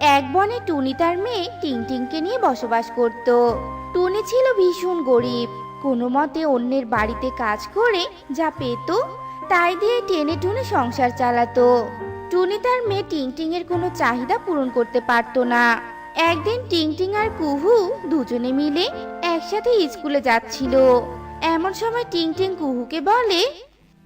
এক বনে টুনি তার মেয়ে টিংটিংকে নিয়ে বসবাস করত। টুনি ছিল ভীষণ গরিব, কোনো মতে অন্যের বাড়িতে কাজ করে যা পেত, তাই দিয়ে টেনে টুনে সংসার চালাতো। টুনি তার মেয়ে টিংটিং এর কোনো চাহিদা পূরণ করতে পারতো না। একদিন টিংটিং আর কুহু দুজনে মিলে একসাথে স্কুলে যাচ্ছিল। এমন সময় টিংটিং কুহুকে বলে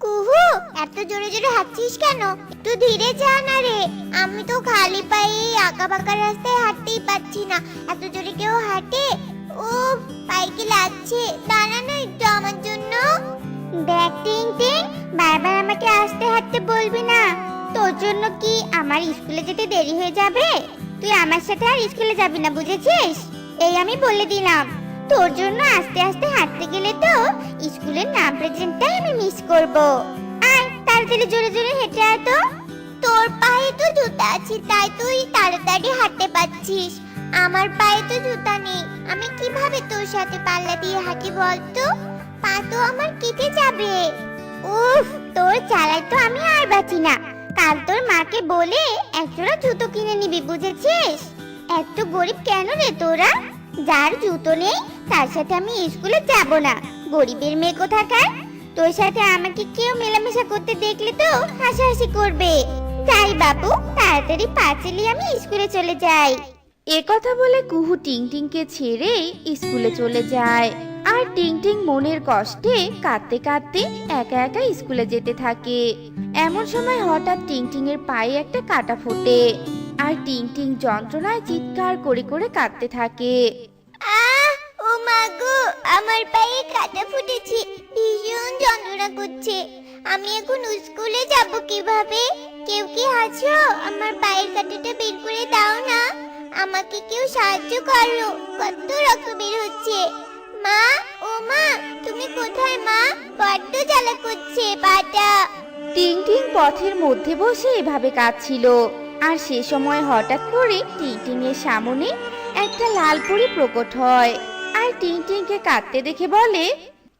কুহু, এত জোরে জোরে হাঁটছিস কেন? একটু ধীরে যা না রে। আমি তো খালি পায়ে আঁকা বাঁকা রাস্তায় হাঁটতেই পাচ্ছি না। এত জোরে কেউ হাঁটে? ও পায়ে লাগছে? দাঁড়া না একটু আমার জন্য। দেখ, টিং টিং, বারবার আমাকে আসতে হাঁটতে বলবি না। তোর জন্য কি আমার স্কুলে যেতে দেরি হয়ে যাবে? তুই আমার সাথে আর স্কুলে যাবি না, বুঝেছিস? এই আমি বলে দিলাম। তোর জন্য আস্তে আস্তে হাঁটতে গেলে তো স্কুলের নাম প্রেজেন্টটাই আমি মিস করব। আয় তাড়াতাড়ি জোরে জোরে হেঁটে আয় তো। তোর পায়ে তো জুতা আছে, তাই তুই তাড়াতাড়ি হাঁটতে পারছিস। আমার পায়ে তো জুতা নেই, আমি কীভাবে তোর সাথে পাল্লা দিয়ে হাঁটি বলতো পা তো আমার কেটে যাবে। উফ, তোর চালায় তো আমি আর বাঁচি না। কাল তোর মাকে বলে একজোড়া জুতো কিনে নিবি, বুঝেছিস? এত গরিব কেন রে তোরা? যার জুতো নেই, তার সাথে আমি স্কুলে যাব না। গরিবের মেয়ে কোথাকার? তোর সাথে আমাকে কেউ মেলামেশা করতে দেখলে তো হাসাহাসি করবে। যাই বাবু তাড়াতাড়ি পাঁচেলি আমি স্কুলে চলে যাই। এ কথা বলে কুহু টিংটিংকে ছেড়ে স্কুলে চলে যায়। আর টিংটিং মনের কষ্টে কাঁদতে কাঁদতে একা একা স্কুলে যেতে থাকে। এমন সময় হঠাৎ টিংটিং এর পায়ে একটা কাটা ফোটে। আর টিংটিং যন্ত্রণায় চিৎকার করে করে কাঁদতে থাকে। ও মা গো আমার পায়ে কাটা ফুটেছে ভীষণ যন্ত্রণা করছে। আমি এখন স্কুলে যাব কীভাবে? কেউ কি আছো? আমার পায়ের কাটাটা বের করে দাও না। আমাকে কেউ সাহায্য করো কত রক্ত বের হচ্ছে। মা ও মা তুমি কোথায় মা? বড্ড জ্বালা করছে পাটা। টিংটিং পথের মধ্যে বসে এভাবে কাঁদছিল। আর সে সময় হঠাৎ করে টিংটিং এর সামনে একটা লাল পরি প্রকট হয়। আর টিংটিংকে কাঁদতে দেখে বলে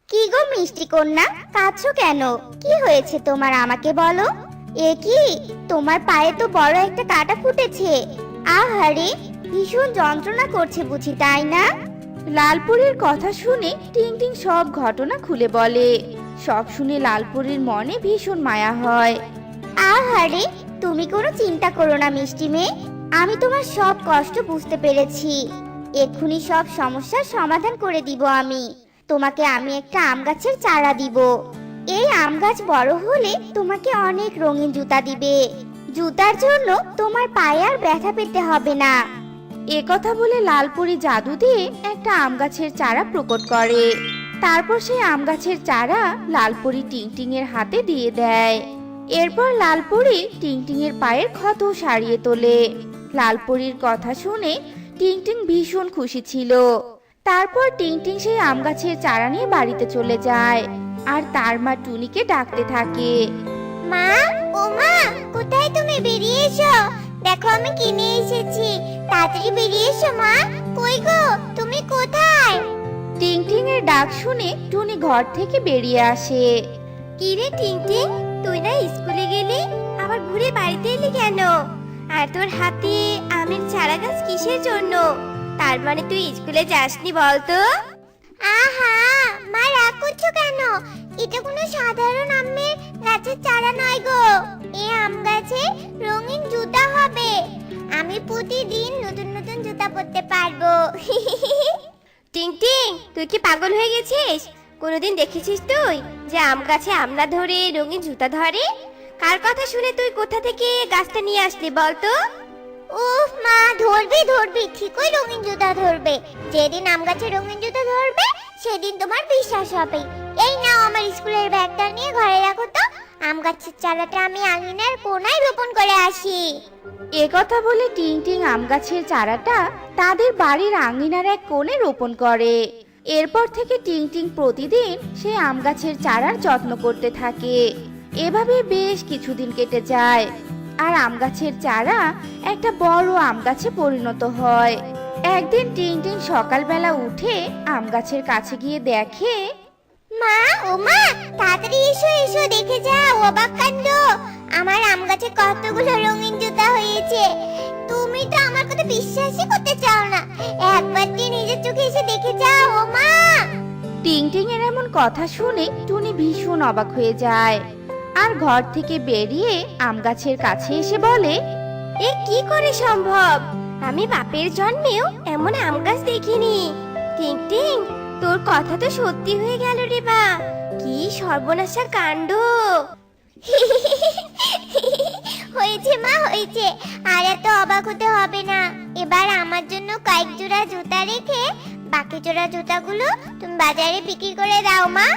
কি গো মিষ্টি কন্যা কাঁদছো কেন? কি হয়েছে তোমার আমাকে বলো? এ কি? তোমার পায়ে তো বড় একটা কাটা ফুটেছে। আহারে ভীষণ যন্ত্রণা করছে বুঝি তাই না? লালপুরীর কথা শুনে টিংটিং সব ঘটনা খুলে বলে। সব শুনে লালপুরীর মনে ভীষণ মায়া হয়। আহারে তুমি কোনো চিন্তা করো না, মিষ্টি মেয়ে। আমি তোমার সব কষ্ট বুঝতে পেরেছি। এক্ষুনি সব সমস্যার সমাধান করে দিব আমি। তোমাকে আমি একটা আম গাছের চারা দিব। এই আম গাছ বড় হলে তোমাকে অনেক রঙিন জুতা দিবে। জুতার জন্য তোমার পায়ে আর ব্যথা পেতে হবে না। এ কথা বলে লালপুরি জাদু দিয়ে একটা আম গাছের চারা প্রকট করে। তারপর সেই আম গাছের চারা লালপুরি টিংটিং এর হাতে দিয়ে দেয়। এরপর লালপুরি টিংটিং এর পায়ের ক্ষত সারিয়ে তোলে। লালপুরির কথা শুনে টিংটিং ভীষণ খুশি ছিল। তারপর টিংটিং সেই আম গাছের চারা নিয়ে বাড়িতে চলে যায় আর তার মা টুনিকে ডাকতে থাকে। মা ও মা কোথায় তুমি বেরিয়ে এসো? দেখো আমি কিনে এসেছি। তাড়াতাড়ি বেরিয়ে এসো মা। কই গো তুমি কোথায়? টিংটিং এর ডাক শুনে টুনি ঘর থেকে বেরিয়ে আসে। কি রে টিংটিং? তুই না স্কুলে গেলি আবার ঘুরে বাড়িতে এলি কেন? আর তোর হাতে আমের চারা গাছ কিসের জন্য? তার মানে তুই স্কুলে যাসনি বলতো? আহা মা রাগ করছ কেন? এটা কোনো সাধারণ আমের গাছের চারা নয় গো। এই আম গাছে রঙিন জুতা হবে। আমি প্রতিদিন নতুন নতুন জুতা পরতে পারব। টিং টিং তুই কি পাগল হয়ে গেছিস? কোনোদিন দেখেছিস তুই যে আম গাছে আমলা ধরে রঙিন জুতা ধরে? কার কথা শুনে তুই কোথা থেকে গাছটা নিয়ে আসলি বলতো উফ মা ধরবি ধরবি ঠিকই রঙিন জুতা ধরবে। যেদিন আম গাছে রঙিন জুতা ধরবে সেদিন তোমার বিশ্বাস হবে। এই নাও আমার স্কুলের ব্যাগটা নিয়ে ঘরে রাখো তো। আম গাছের চারাটা আমি আঙিনার কোনায় রোপণ করে আসি। এ কথা বলে টিং টিং আম গাছের চারাটা তাদের বাড়ির আঙিনার এক কোণে রোপণ করে। এরপর থেকে টিং টিং প্রতিদিন সেই আম গাছের চারার যত্ন করতে থাকে। এভাবে বেশ কিছুদিন কেটে যায়। আর আম গাছের চারা একটা বড় আম গাছে পরিণত হয়। একদিন টিং টিং সকালবেলা উঠে আম গাছের কাছে গিয়ে দেখে, মা, ও মা, তাড়াতাড়ি এসো এসো, দেখে যাও, অবাক কাণ্ড। আমার আম গাছে কতগুলো রঙিন জুতা হয়েছে। তুমি তো আমার কথা শুনে টুনি ভীষণ অবাক হয়ে যায়। আর ঘর থেকে বেরিয়ে আম গাছের কাছে এসে বলে, এ কি করে সম্ভব? আমি বাপের জন্মেও এমন আম গাছ দেখিনি। টিং টিং, তোর কথা তো সত্যি হয়ে গেল রে বা। কি সর্বনাশা কাণ্ড। হয়েছে, মা হয়েছে। আর এত অবাক হতে হবে না। এবার আমার জন্য কয়েক জোড়া জুতা রেখে বাকি জোড়া জুতাগুলো তুমি বাজারে বিক্রি করে দাও, মা।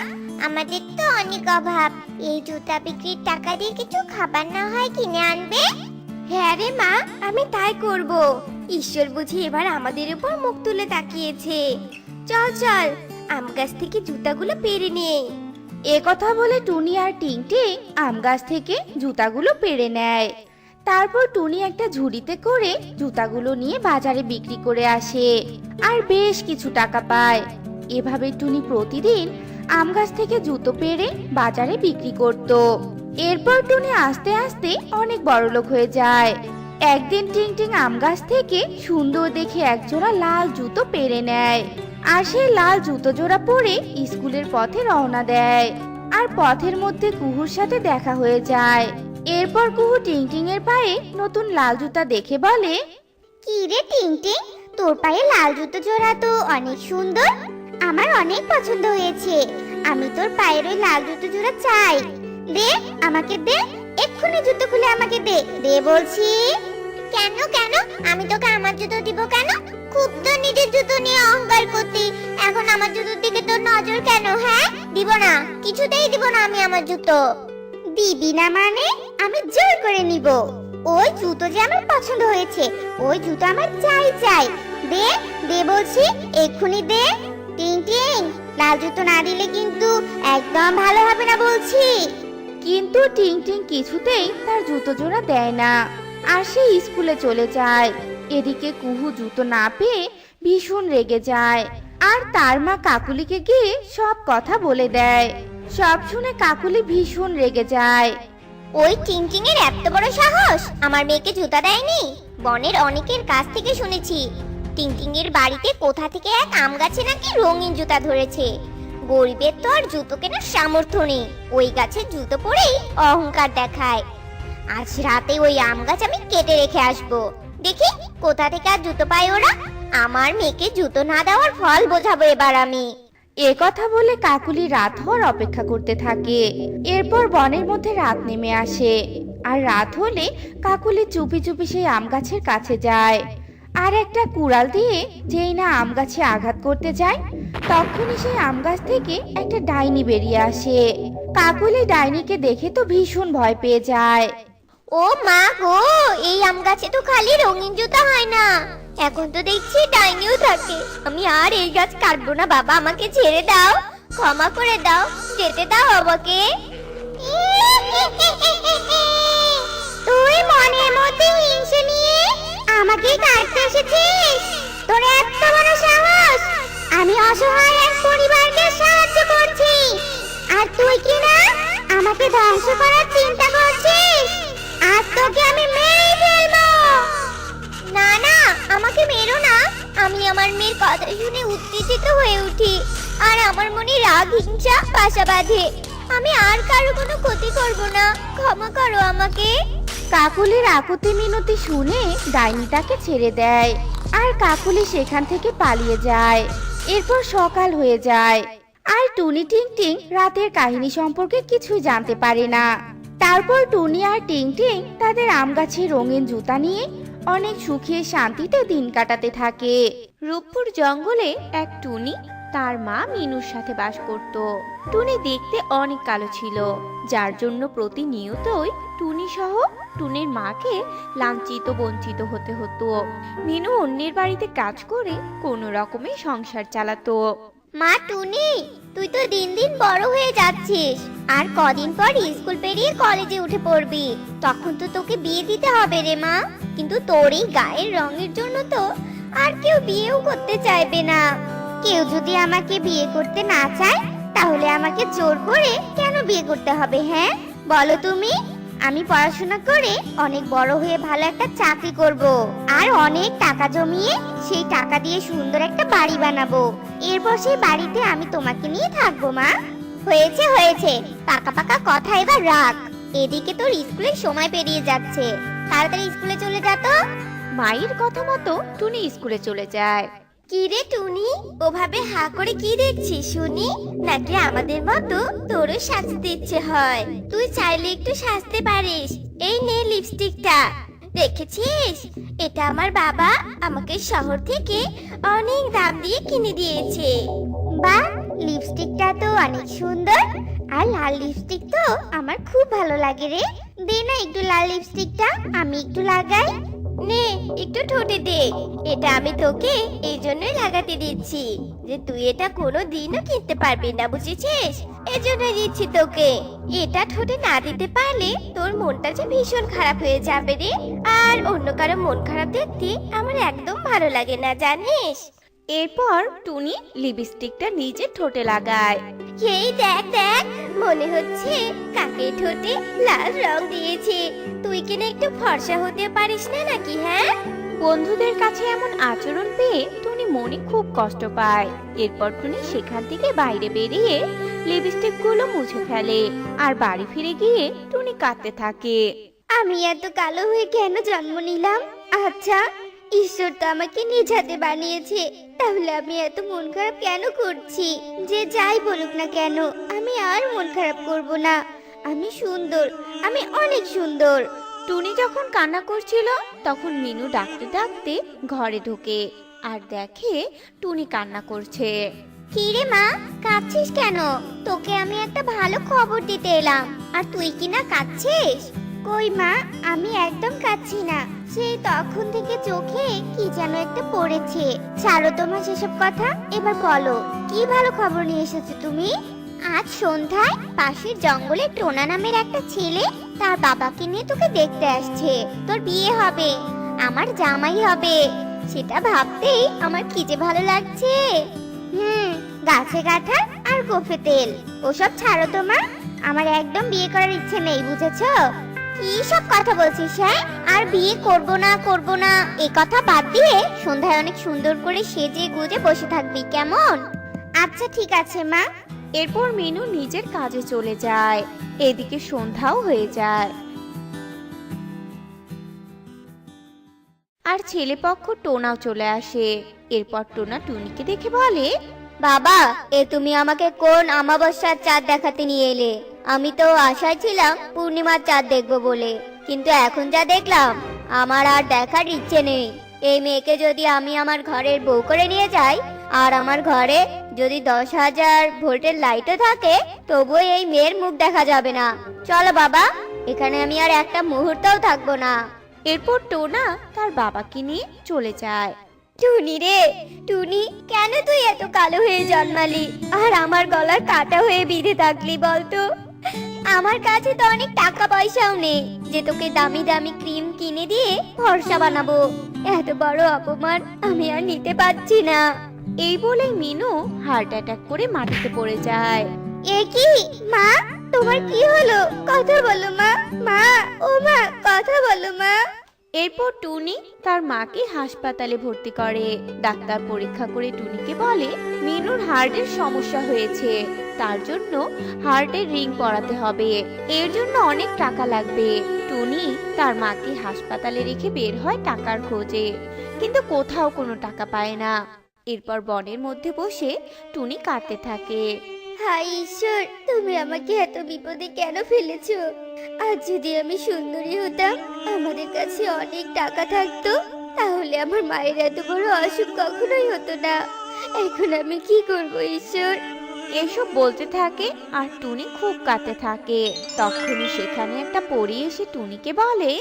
আমাদের তো অনেক অভাব। এই জুতা বিক্রির টাকা দিয়ে কিছু খাবার না হয় কিনে আনবে? হ্যাঁ রে মা, আমি তাই করব। ঈশ্বর বুঝি এবার আমাদের উপর মুখ তুলে তাকিয়েছে। চল চল, আম গাছ থেকে জুতাগুলো পেরে নেই এ কথা বলে টুনি আর টিংটিং আম গাছ থেকে জুতাগুলো পেড়ে নেয়। তারপর টুনি একটা ঝুড়িতে করে জুতাগুলো নিয়ে বাজারে বিক্রি করে আসে আর বেশ কিছু টাকা পায়। এভাবে টুনি প্রতিদিন আম গাছ থেকে জুতো পেড়ে বাজারে বিক্রি করত। এরপর টুনি আস্তে আস্তে অনেক বড়লোক হয়ে যায়। একদিন টিংটিং আম গাছ থেকে সুন্দর দেখে একজোড়া লাল জুতো পেরে নেয়। আর সেই লাল জুতো জোড়া পরে স্কুলের পথে রওনা দেয়। আর পথের মধ্যে কুহুর সাথে দেখা হয়ে যায়। এরপর কুহু টিংটিং এর পায়ে নতুন লাল জুতা দেখে বলে কি রে টিংটিং? তোর পায়ে লাল জুতো জোড়া তো অনেক সুন্দর। আমার অনেক পছন্দ হয়েছে। আমি তোর পায়ের ওই লাল জুতো জোড়া চাই। দে আমাকে দে। এক্ষুনি জুতো খুলে আমাকে দে। দে বলছি। কেন কেন? আমি তোকে আমার জুতো দিব কেন? খুব তো নিজের জুতো নিয়ে অহংকার করতি। এখন আমার জুতোর দিকে তোর নজর কেন হ্যাঁ? দিব না। কিছুতেই দিব না আমি আমার জুতো। দিবি না মানে? আমি জোর করে নিব। ওই জুতো যে আমার পছন্দ হয়েছে, ওই জুতো আমার চাই চাই। দে দে বলছি, এক্ষুনি দে। টিং টিং। লাল জুতো না দিলে কিন্তু একদম ভালো হবে না বলছি। কিন্তু টিংটিং কিছুতেই তার জুতো জোড়া দেয় না। আর সে স্কুলে চলে যায়। এদিকে কুহু জুতো না পেয়ে ভীষণ রেগে যায়। আর তার মা কাকুলিকে গিয়ে সব কথা বলে দেয়। সব শুনে কাকুলি ভীষণ রেগে যায়। ওই টিং টিং এর এত বড় সাহস আমার মেয়েকে জুতা দেয়নি? বনের অনেকের কাছ থেকে শুনেছি টিং টিং এর বাড়িতে কোথা থেকে এক আম গাছে নাকি রঙিন জুতা ধরেছে। গরিবের তো আর জুতো কেনার সামর্থ্য নেই। ওই গাছে জুতো পরেই অহংকার দেখায়। আজ রাতে ওই আম গাছ আমি কেটে রেখে আসব। দেখি কোথা থেকে আর জুতো পায় ওরা? আমার মেয়েকে জুতো না দেওয়ার ফল বোঝাবো এবার আমি। এ কথা বলে কাকুলি রাত হওয়ার অপেক্ষা করতে থাকে। এরপর বনের মধ্যে রাত নেমে আসে। আর রাত হলে কাকুলি চুপি চুপি সেই আম গাছের কাছে যায়। আর একটা কুড়াল দিয়ে যেই না আম গাছে আঘাত করতে যায়, তখনই সেই আম গাছ থেকে একটা ডাইনি বেরিয়ে আসে। কাকুলি ডাইনিকে দেখে তো ভীষণ ভয় পেয়ে যায়। ও মা গো, এই আম গাছে তো খালি রঙিন জুতা হয় না। এখন তো দেখছি ডাইনিও থাকে। আমি আর এই গাছ কাটবো না, বাবা, আমাকে ছেড়ে দাও। ক্ষমা করে দাও, যেতে দাও আমাকে। তুই মনের মধ্যে হিংসে নিয়ে আমাকে কাটতে এসেছিস? তোর এত বড় সাহস! আমি অসহায় এক পরিবারকে সাহায্য করছি। আর তুই কি আমাকে ধ্বংস করার চিন্তা করছিস? আজ তোকে আমি মেরেই ফেলব। না না, আমাকে মেরো না। আমি আমার মেয়ের কথা শুনে উত্তেজিত হয়ে উঠি আর আমার মনে রাগ, হিংসা বাসা বাঁধে। আমি আর কারও কোনো ক্ষতি করব না। ক্ষমা করো আমাকে। কাকুলির আকুতি মিনতি শুনে ডাইনি তাকে ছেড়ে দেয় আর কাকুলি সেখান থেকে পালিয়ে যায়। এরপর সকাল হয়ে যায়। আর টুনি টিং টিং রাতের কাহিনী সম্পর্কে কিছুই জানতে পারে না। তারপর টুনি আর টিং টিং তাদের আম গাছের রঙিন জুতা নিয়ে অনেক সুখে শান্তিতে দিন কাটাতে থাকে। রূপপুর জঙ্গলে এক টুনি তার মা মিনুর সাথে বাস করত। টুনি দেখতে অনেক কালো ছিল, যার জন্য প্রতিনিয়তই টুনি সহ টুনির মাকে লাঞ্ছিত, বঞ্চিত হতে হতো। মিনু অন্যের বাড়িতে কাজ করে কোনো রকমে সংসার চালাতো। মা টুনি, তুই তো দিন দিন বড় হয়ে যাচ্ছিস। আর কদিন পর স্কুল পেরিয়ে কলেজে উঠে পড়বি। তখন তো তোকে বিয়ে দিতে হবে রে মা। কিন্তু তোর এই গায়ের রঙের জন্য তো আর কেউ বিয়েও করতে চাইবে না। কেউ যদি আমাকে বিয়ে করতে না চায়, তাহলে আমাকে জোর করে কেন বিয়ে করতে হবে হ্যাঁ? বলো তুমি। আমি পড়াশোনা করে অনেক বড় হয়ে ভালো একটা চাকরি করব। আর অনেক টাকা জমিয়ে সেই টাকা দিয়ে সুন্দর একটা বাড়ি বানাবো। এরপর সেই বাড়িতে আমি তোমাকে নিয়ে থাকব, মা। হয়েছে হয়েছে। পাকা পাকা কথা এবার রাখ। এদিকে তোর স্কুলের সময় পেরিয়ে যাচ্ছে। তাড়াতাড়ি স্কুলে চলে যা তো। মায়ের কথা মতো টুনি স্কুলে চলে যায়। কি রে টুনি? ওভাবে হা করে কি দেখছিস, শুনি? নাকি আমাদের মতো তোরও সাজতে ইচ্ছে হয়? তুই চাইলে একটু সাজতে পারিস। এই নে লিপস্টিকটা। দেখেছিস? এটা আমার বাবা আমাকে শহর থেকে অনেক দাম দিয়ে কিনে দিয়েছে। বাহ, লিপস্টিকটা তো অনেক সুন্দর। আর লাল লিপস্টিক তো আমার খুব ভালো লাগে রে। দে না একটু লাল লিপস্টিকটা, আমি একটু লাগাই। নে, একটু ঠোঁটে দে। এটা আমি তোকে এই জন্যই লাগাতে দিচ্ছি, যে তুই এটা কোনো দিনও কিনতে পারবি না, বুঝেছিস? এই জন্যই দিচ্ছি তোকে। এটা ঠোঁটে না দিতে পারলে তোর মনটা যে ভীষণ খারাপ হয়ে যাবে রে। আর অন্য কারও মন খারাপ দেখতে আমার একদম ভালো লাগে না, জানিস? এরপর টুনি লিপস্টিকটা নিজের ঠোঁটে লাগায়। এই দেখ দেখ মনে হচ্ছে কাকের ঠোঁটে লাল রং দিয়েছে। তুই কিনা একটু ফর্সা হতে পারিস না নাকি হ্যাঁ? বন্ধুদের কাছে এমন আচরণ পেয়ে টুনি মনে খুব কষ্ট পায়। এরপর টুনি সেখান থেকে বাইরে বেরিয়ে লিপস্টিকগুলো মুছে ফেলে আর বাড়ি ফিরে গিয়ে টুনি কাঁদতে থাকে। আমি এত কালো হয়ে কেন জন্ম নিলাম? আচ্ছা ঈশ্বর তো আমাকে নিজ হাতে বানিয়েছে। তাহলে আমি এত মন খারাপ কেন করছি? যে যাই বলুক না কেন আমি আর মন খারাপ করব না। আমি সুন্দর আমি অনেক সুন্দর। টুনি যখন কান্না করছিল তখন মিনু ডাকতে ডাকতে ঘরে ঢোকে আর দেখে টুনি কান্না করছে। কি রে মা কাঁদছিস কেন? তোকে আমি একটা ভালো খবর দিতে এলাম। আর তুই কি না কাঁদছিস? কই মা, আমি একদম কাচ্ছি না। সেই তখন থেকে চোখে কি যেন একটা পড়েছে। ছাড়ো তোমার সেসব কথা, এবার বলো, কি ভালো খবর নিয়ে এসেছ তুমি? আজ সন্ধ্যায় পাশের জঙ্গলে টোনা নামের একটা ছেলে তার বাবাকে নিয়ে তোকে দেখতে আসছে। তোর বিয়ে হবে, আমার জামাই হবে। সেটা ভাবতেই আমার কি যে ভালো লাগছে। হুম, গাছে কাঁঠাল আর গোফে তেল। ওসব ছাড়ো তো মা, আমার একদম বিয়ে করার ইচ্ছে নেই, বুঝেছ? কি সব কথা বলছিস হ্যাঁ? আর বিয়ে করব না করব না এই কথা বাদ দিয়ে সন্ধ্যায় অনেক সুন্দর করে সেজে গুজে বসে থাকবি কেমন? আচ্ছা ঠিক আছে মা। এরপর মিনু নিজের কাজে চলে যায়। এদিকে সন্ধ্যাও হয়ে যায়। আর ছেলেপক্ষ টোনাও চলে আসে। এরপর টোনা টুনিকে দেখে বলে বাবা এ তুমি আমাকে কোন অমাবস্যার চাঁদ দেখাতে নিয়ে এলে? আমি তো আশায় ছিলাম পূর্ণিমার চাঁদ দেখব বলে কিন্তু এখন যা দেখলাম আমার আর দেখার ইচ্ছে নেই। এই মেয়েকে যদি আমি আমার ঘরের বউ করে নিয়ে যাই আর আমার ঘরে যদি দশ হাজার ভোল্টের লাইটও থাকে তবুও এই মেয়ের মুখ দেখা যাবে না। চলো বাবা এখানে আমি আর একটা মুহূর্তও থাকব না। এরপর টোনা তার বাবাকে নিয়ে চলে যায়। টুনি রে টুনি কেন তুই এত কালো হয়ে জন্মালি? আর আমার গলার কাটা হয়ে বিঁধে থাকলি বলতো। আমার কাছে তো অনেক টাকা পয়সাও নেই যে তোকে দামি দামি ক্রিম কিনে দিয়ে ভরসা বানাবো। এত বড় অপমান আমি আর নিতে পারছি না। এই বলে মিনু হার্ট অ্যাটাক করে মাটিতে পড়ে যায়। এ কি? মা তোমার কি হলো? কথা বলো মা। মা ও মা কথা বলো মা। এরপর টুনি তার মাকে হাসপাতালে ভর্তি করে। ডাক্তার পরীক্ষা করে টুনিকে বলে, মিনুর হার্টের সমস্যা হয়েছে। তার জন্য হার্টের রিং পরাতে হবে। এর জন্য অনেক টাকা লাগবে। টুনি তার মাকে হাসপাতালে রেখে বের হয় টাকার খোঁজে। কিন্তু কোথাও কোনো টাকা পায় না। এরপর বনের মধ্যে বসে টুনি কাঁদতে থাকে। হাই ঈশ্বর তুমি আমাকে এত বিপদে কেন ফেলেছো? আজ যদি আমি সুন্দরী হতাম আমাদের কাছে অনেক টাকা থাকতো তাহলে আমার মায়ের এত বড় অসুখ কখনোই হতো না। এখন আমি কি করব ঈশ্বর? এসব বলতে থাকে আর টুনি খুব কাঁদতে থাকে। তখনই সেখানে একটা পরি এসে টুনিকে বলে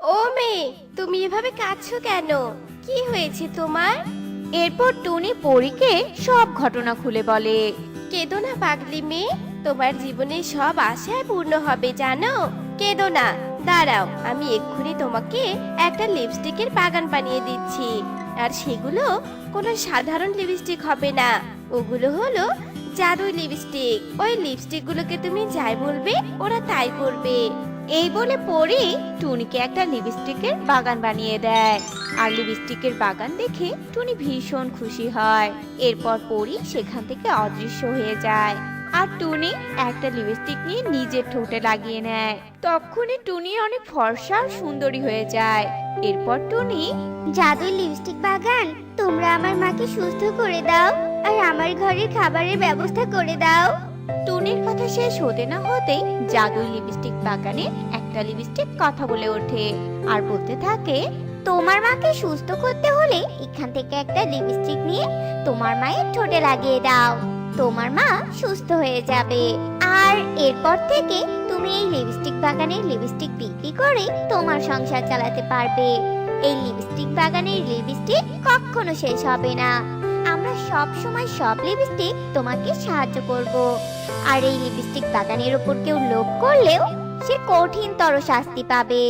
ও মেয়ে তুমি এভাবে কাঁদছো কেন? কি হয়েছে তোমার? এরপর টুনি পরীকে সব ঘটনা খুলে বলে। কেঁদো না পাগলি মেয়ে। তোমার জীবনে সব আশায় পূর্ণ হবে, জানো? কেঁদো না। দাঁড়াও, আমি এক্ষুনি তোমাকে একটা লিপস্টিকের বাগান বানিয়ে দিচ্ছি। আর সেগুলো কোনো সাধারণ লিপস্টিক হবে না। ওগুলো হলো জাদুই লিপস্টিক। ওই লিপস্টিকগুলোকে তুমি যাই বলবে, ওরা তাই করবে। এই বলে পরি টুনিকে একটা লিপস্টিকের বাগান বানিয়ে দেয়। আর লিপস্টিকের বাগান দেখে টুনি ভীষণ খুশি হয়। এরপর পরি সেখান থেকে অদৃশ্য হয়ে যায়। আর টুনি একটা লিপস্টিক নিয়ে নিজের ঠোঁটে লাগিয়ে নেয়। তখনই টুনি অনেক ফর্সা সুন্দরী হয়ে যায়। এরপর টুনি, জাদুর লিপস্টিক বাগান, তোমরা আমার মাকে সুস্থ করে দাও আর আমার ঘরে খাবারের ব্যবস্থা করে দাও। টুনির কথা শেষ হতে না হতেই জাদুই লিপস্টিক বাগানে একটা লিপস্টিক কথা বলে ওঠে আর বলতে থাকে, তোমার মাকে সুস্থ করতে হলে এখান থেকে একটা লিপস্টিক নিয়ে তোমার মায়ের ঠোঁটে লাগিয়ে দাও। তোমার মা সুস্থ হয়ে যাবে। আর এরপর থেকে তুমি এই লিপস্টিক বাগানের লিপস্টিক বিক্রি করে তোমার সংসার চালাতে পারবে। এই লিপস্টিক বাগানের লিপস্টিক কখনো শেষ হবে না। সব সময় সব লিপস্টিক তোমাকে সাহায্য করব। আর এই লিপস্টিক বাগানের উপর কেউ লোভ করলেও সে কঠিনতর শাস্তি পাবে।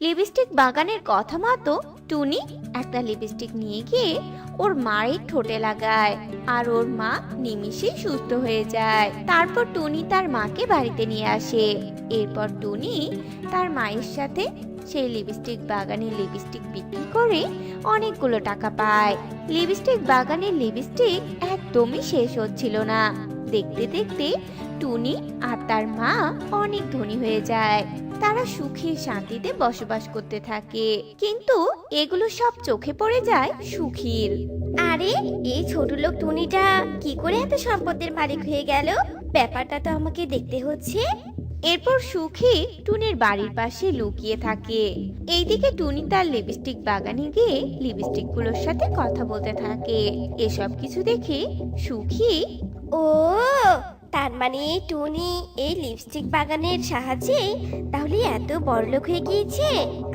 লিপস্টিক বাগানের কথা মতো টুনি একটা লিপস্টিক নিয়ে গিয়ে ওর মায়ের ঠোঁটে লাগায় আর ওর মা নিমিষে সুস্থ হয়ে যায়। তারপর টুনি তার মাকে বাড়িতে নিয়ে আসে। এরপর টুনি তার মায়ের সাথে সেই লিপস্টিক বাগানে লিপস্টিক বিক্রি করে অনেকগুলো টাকা পায়। লিপস্টিক বাগানের লিপস্টিক একদমই শেষ হচ্ছিল না। দেখতে দেখতে টুনি আর তার মা অনেক ধনী হয়ে যায়। তারা সুখে শান্তিতে বসবাস করতে থাকে। কিন্তু এগুলো সব চোখে পড়ে যায় সুখীর। আরে এই ছোট লোক টুনিটা কি করে এত সম্পদের মালিক হয়ে গেল? ব্যাপারটা তো আমাকে দেখতে হচ্ছে। এরপর সুখী টুনির বাড়ির পাশে লুকিয়ে থাকে। এইদিকে টুনি তার লিপস্টিক বাগানে গিয়ে লিপস্টিকগুলোর সাথে কথা বলতে থাকে। এসব কিছু দেখে সুখী ও তার মানে এই টুনি এই লিপস্টিক বাগানের সাহায্যে তাহলে এত বড়লোক হয়ে গিয়েছে?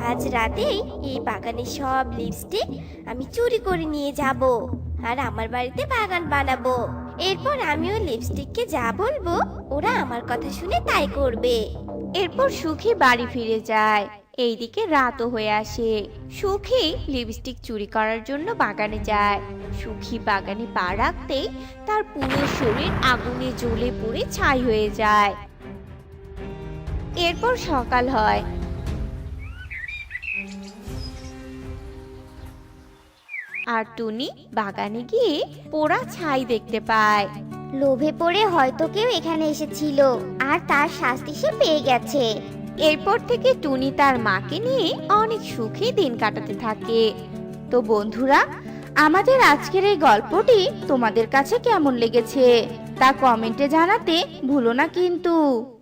আজ রাতেই এই বাগানের সব লিপস্টিক আমি চুরি করে নিয়ে যাব আর আমার বাড়িতে বাগান বানাবো। এরপর আমিও লিপস্টিককে যা বলব, ওরা আমার কথা শুনে তাই করবে। এরপর সুখী বাড়ি ফিরে যায়। এইদিকে রাতও হয়ে আসে। সুখী লিপস্টিক চুরি করার জন্য বাগানে যায়। সুখী বাগানে পা রাখতেই তার পুরো শরীর আগুনে জ্বলে পুড়ে ছাই হয়ে যায়। এরপর সকাল হয়। আর টুনি বাগানে গিয়ে পোড়া ছাই দেখতে পায়। লোভে পড়ে হয়তো কেউ এখানে এসেছিল, আর তার শাস্তি সে পেয়ে গেছে। এরপর থেকে টুনি তার মাকে নিয়ে অনেক সুখে দিন কাটাতে থাকে। তো বন্ধুরা, আমাদের আজকের এই গল্পটি তোমাদের কাছে কেমন লেগেছে তা কমেন্টে জানাতে ভুলো না কিন্তু।